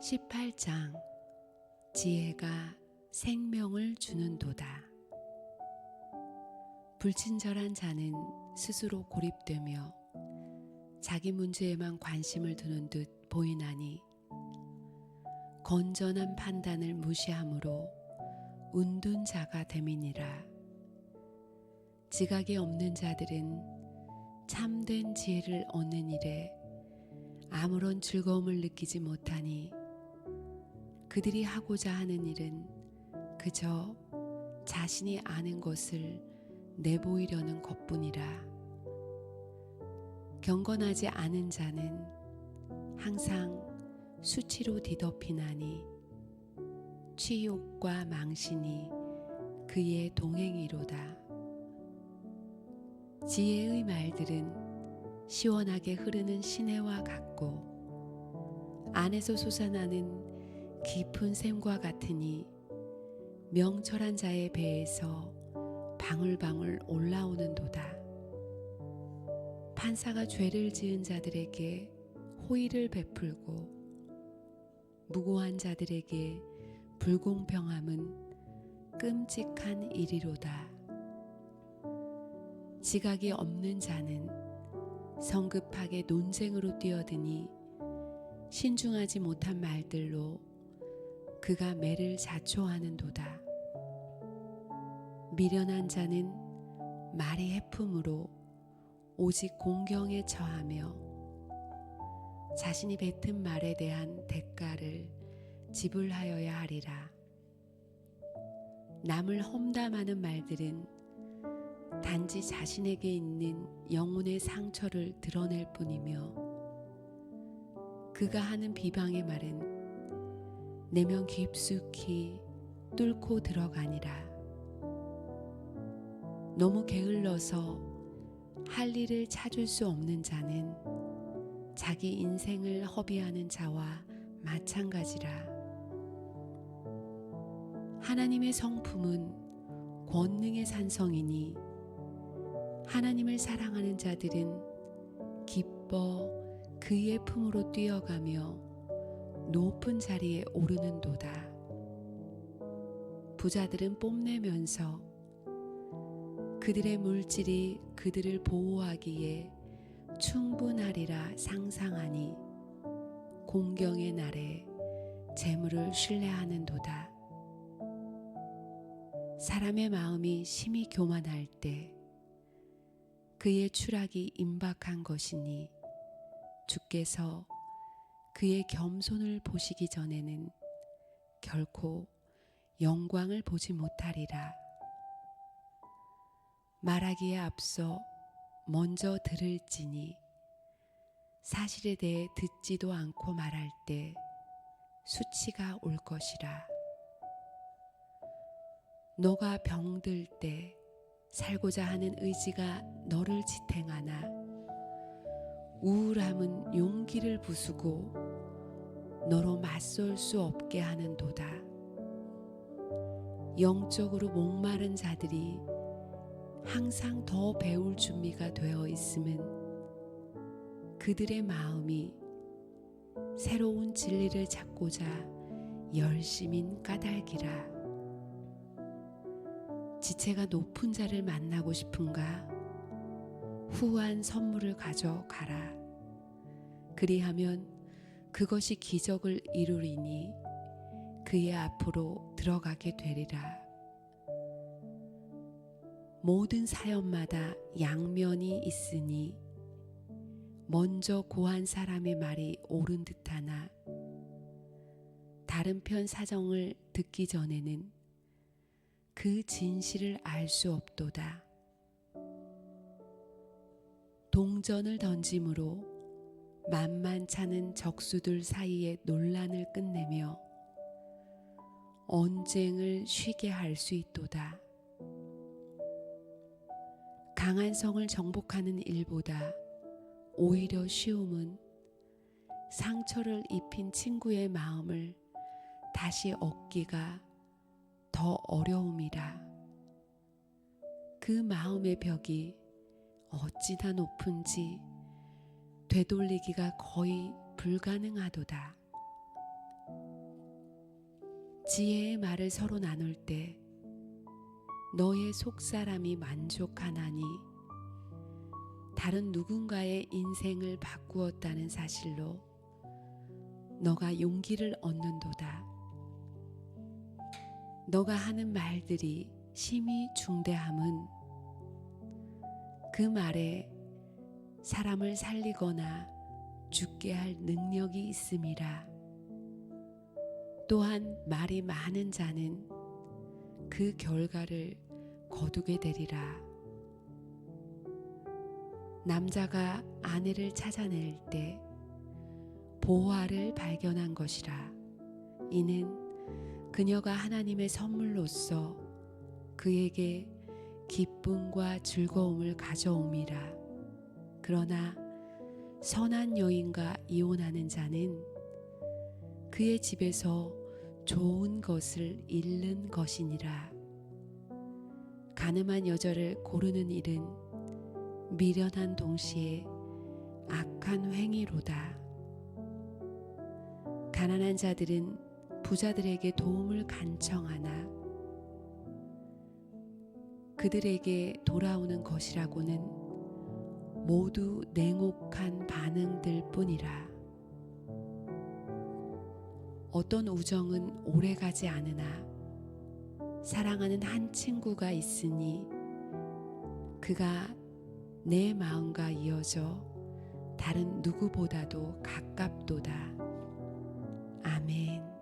18장 지혜가 생명을 주는 도다. 불친절한 자는 스스로 고립되며 자기 문제에만 관심을 두는 듯 보이나니 건전한 판단을 무시함으로 운둔 자가 됨이니라. 지각이 없는 자들은 참된 지혜를 얻는 일에 아무런 즐거움을 느끼지 못하니 그들이 하고자 하는 일은 그저 자신이 아는 것을 내보이려는 것뿐이라. 경건하지 않은 자는 항상 수치로 뒤덮이나니 취욕과 망신이 그의 동행이로다. 지혜의 말들은 시원하게 흐르는 시내와 같고 안에서 솟아나는 깊은 샘과 같으니 명철한 자의 배에서 방울방울 올라오는도다. 판사가 죄를 지은 자들에게 호의를 베풀고 무고한 자들에게 불공평함은 끔찍한 일이로다. 지각이 없는 자는 성급하게 논쟁으로 뛰어드니 신중하지 못한 말들로 그가 매를 자초하는도다. 미련한 자는 말이 해품으로 오직 공경에 처하며 자신이 뱉은 말에 대한 대가를 지불하여야 하리라. 남을 험담하는 말들은 단지 자신에게 있는 영혼의 상처를 드러낼 뿐이며 그가 하는 비방의 말은 내면 깊숙이 뚫고 들어가니라. 너무 게을러서 할 일을 찾을 수 없는 자는 자기 인생을 허비하는 자와 마찬가지라. 하나님의 성품은 권능의 산성이니 하나님을 사랑하는 자들은 기뻐 그의 품으로 뛰어가며 높은 자리에 오르는도다. 부자들은 뽐내면서 그들의 물질이 그들을 보호하기에 충분하리라 상상하니 공경의 날에 재물을 신뢰하는도다. 사람의 마음이 심히 교만할 때 그의 추락이 임박한 것이니 주께서 그의 겸손을 보시기 전에는 결코 영광을 보지 못하리라. 말하기에 앞서 먼저 들을지니 사실에 대해 듣지도 않고 말할 때 수치가 올 것이라. 너가 병들 때 살고자 하는 의지가 너를 지탱하나 우울함은 용기를 부수고 너로 맞설 수 없게 하는도다. 영적으로 목마른 자들이 항상 더 배울 준비가 되어 있음은 그들의 마음이 새로운 진리를 찾고자 열심인 까닭이라. 지체가 높은 자를 만나고 싶은가? 후한 선물을 가져가라. 그리하면 그것이 기적을 이루리니 그의 앞으로 들어가게 되리라. 모든 사연마다 양면이 있으니 먼저 고한 사람의 말이 옳은 듯하나 다른 편 사정을 듣기 전에는 그 진실을 알 수 없도다. 동전을 던짐으로 만만찮은 적수들 사이의 논란을 끝내며 언쟁을 쉬게 할 수 있도다. 강한 성을 정복하는 일보다 오히려 쉬움은 상처를 입힌 친구의 마음을 다시 얻기가 더 어려움이라. 그 마음의 벽이 어찌나 높은지 되돌리기가 거의 불가능하도다. 지혜의 말을 서로 나눌 때 너의 속사람이 만족하나니 다른 누군가의 인생을 바꾸었다는 사실로 너가 용기를 얻는도다. 너가 하는 말들이 심히 중대함은 그 말에 사람을 살리거나 죽게 할 능력이 있음이라. 또한 말이 많은 자는 그 결과를 거두게 되리라. 남자가 아내를 찾아낼 때 보화를 발견한 것이라. 이는 그녀가 하나님의 선물로서 그에게 기쁨과 즐거움을 가져옴이라. 그러나 선한 여인과 이혼하는 자는 그의 집에서 좋은 것을 잃는 것이니라. 가늠한 여자를 고르는 일은 미련한 동시에 악한 행위로다. 가난한 자들은 부자들에게 도움을 간청하나 그들에게 돌아오는 것이라고는 모두 냉혹한 반응들 뿐이라. 어떤 우정은 오래 가지 않으나 사랑하는 한 친구가 있으니 그가 내 마음과 이어져 다른 누구보다도 가깝도다. 아멘.